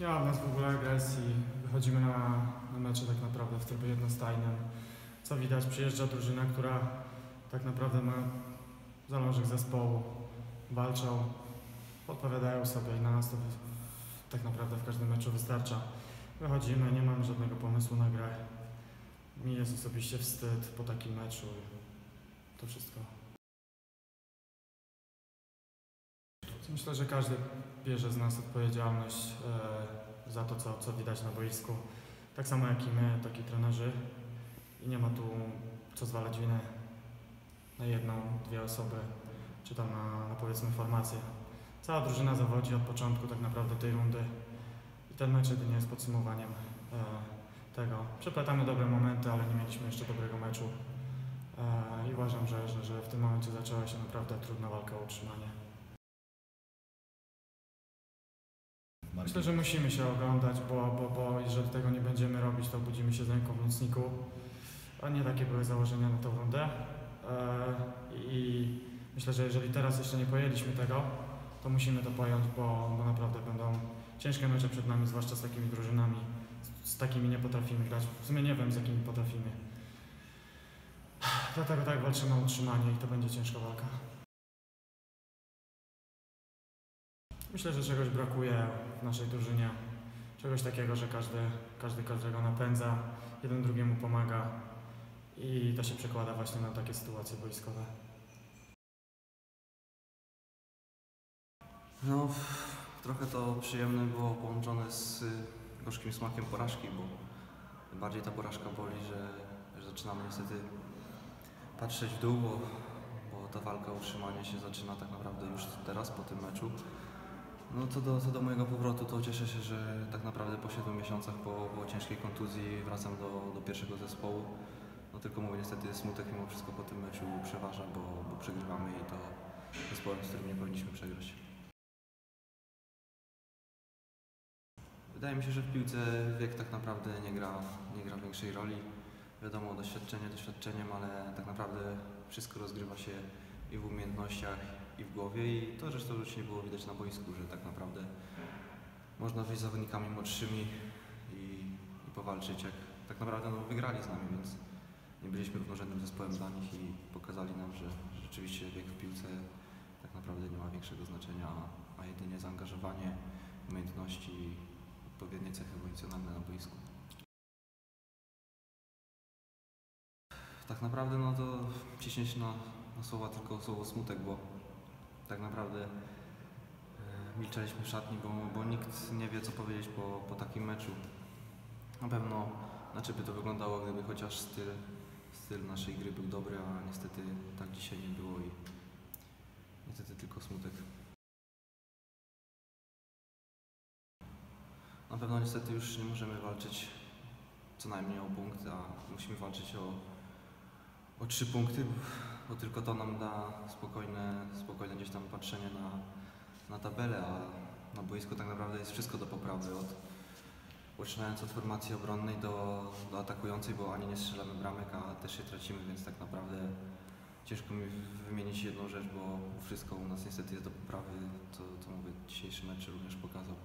Nie ma w nas w ogóle agresji. Wychodzimy na, na mecze tak naprawdę w trybie jednostajnym. Co widać, przyjeżdża drużyna, która tak naprawdę ma zalążek zespołu. Walczą, podpowiadają sobie i na nas to tak naprawdę w każdym meczu wystarcza. Wychodzimy, nie mamy żadnego pomysłu na grę. Mi jest osobiście wstyd po takim meczu. To wszystko. Myślę, że każdy bierze z nas odpowiedzialność e, za to, co, co widać na boisku. Tak samo jak i my, tak i trenerzy. I nie ma tu co zwalać winę na jedną, dwie osoby, czy tam na, na powiedzmy formację. Cała drużyna zawodzi od początku tak naprawdę tej rundy. I ten mecz jedynie jest podsumowaniem e, tego. Przeplatamy dobre momenty, ale nie mieliśmy jeszcze dobrego meczu. E, I uważam, że, że, że w tym momencie zaczęła się naprawdę trudna walka o utrzymanie. Myślę, że musimy się oglądać, bo, bo, bo jeżeli tego nie będziemy robić, to budzimy się z ręką w nocniku. A nie takie były założenia na tą rundę. E, I myślę, że jeżeli teraz jeszcze nie pojęliśmy tego, to musimy to pojąć, bo, bo naprawdę będą ciężkie mecze przed nami, zwłaszcza z takimi drużynami. Z, z takimi nie potrafimy grać. W sumie nie wiem, z jakimi potrafimy. Dlatego tak walczymy o utrzymanie i to będzie ciężka walka. Myślę, że czegoś brakuje w naszej drużynie. Czegoś takiego, że każdy, każdy każdego napędza, jeden drugiemu pomaga i to się przekłada właśnie na takie sytuacje boiskowe. No, trochę to przyjemne było połączone z y, gorzkim smakiem porażki, bo bardziej ta porażka boli, że, że zaczynamy niestety patrzeć w dół, bo, bo ta walka o utrzymanie się zaczyna tak naprawdę już teraz po tym meczu. No co do, co do mojego powrotu, to cieszę się, że tak naprawdę po 7 miesiącach po, po ciężkiej kontuzji wracam do, do pierwszego zespołu. No tylko mówię, niestety smutek mimo wszystko po tym meczu przeważa, bo, bo przegrywamy i to zespołem, z którym nie powinniśmy przegrać. Wydaje mi się, że w piłce wiek tak naprawdę nie gra, nie gra większej roli. Wiadomo, doświadczenie doświadczeniem, ale tak naprawdę wszystko rozgrywa się i w umiejętnościach, i w głowie. I to zresztą już nie było widać na boisku, że tak naprawdę można wyjść z zawodnikami młodszymi i, i powalczyć, jak tak naprawdę no, wygrali z nami, więc nie byliśmy równorzędnym zespołem dla nich i pokazali nam, że, rzeczywiście wiek w piłce tak naprawdę nie ma większego znaczenia, a, jedynie zaangażowanie, umiejętności i odpowiednie cechy emocjonalne na boisku. Tak naprawdę no to ciśnie się na, na słowa tylko słowo smutek, bo tak naprawdę e, milczeliśmy w szatni, bo, bo nikt nie wie co powiedzieć po, po takim meczu. Na pewno inaczej by to wyglądało, gdyby chociaż styl, styl naszej gry był dobry, a niestety tak dzisiaj nie było i niestety tylko smutek. Na pewno niestety już nie możemy walczyć co najmniej o punkt, a musimy walczyć o, o trzy punkty, bo, tylko to nam da spokojne, spokojne gdzieś tam patrzenie na, na tabelę, a na boisku tak naprawdę jest wszystko do poprawy od poczynając od formacji obronnej do, do atakującej, bo ani nie strzelamy bramek, a też się tracimy, więc tak naprawdę ciężko mi wymienić jedną rzecz, bo wszystko u nas niestety jest do poprawy, co, co mówię, dzisiejszy mecz również pokazał.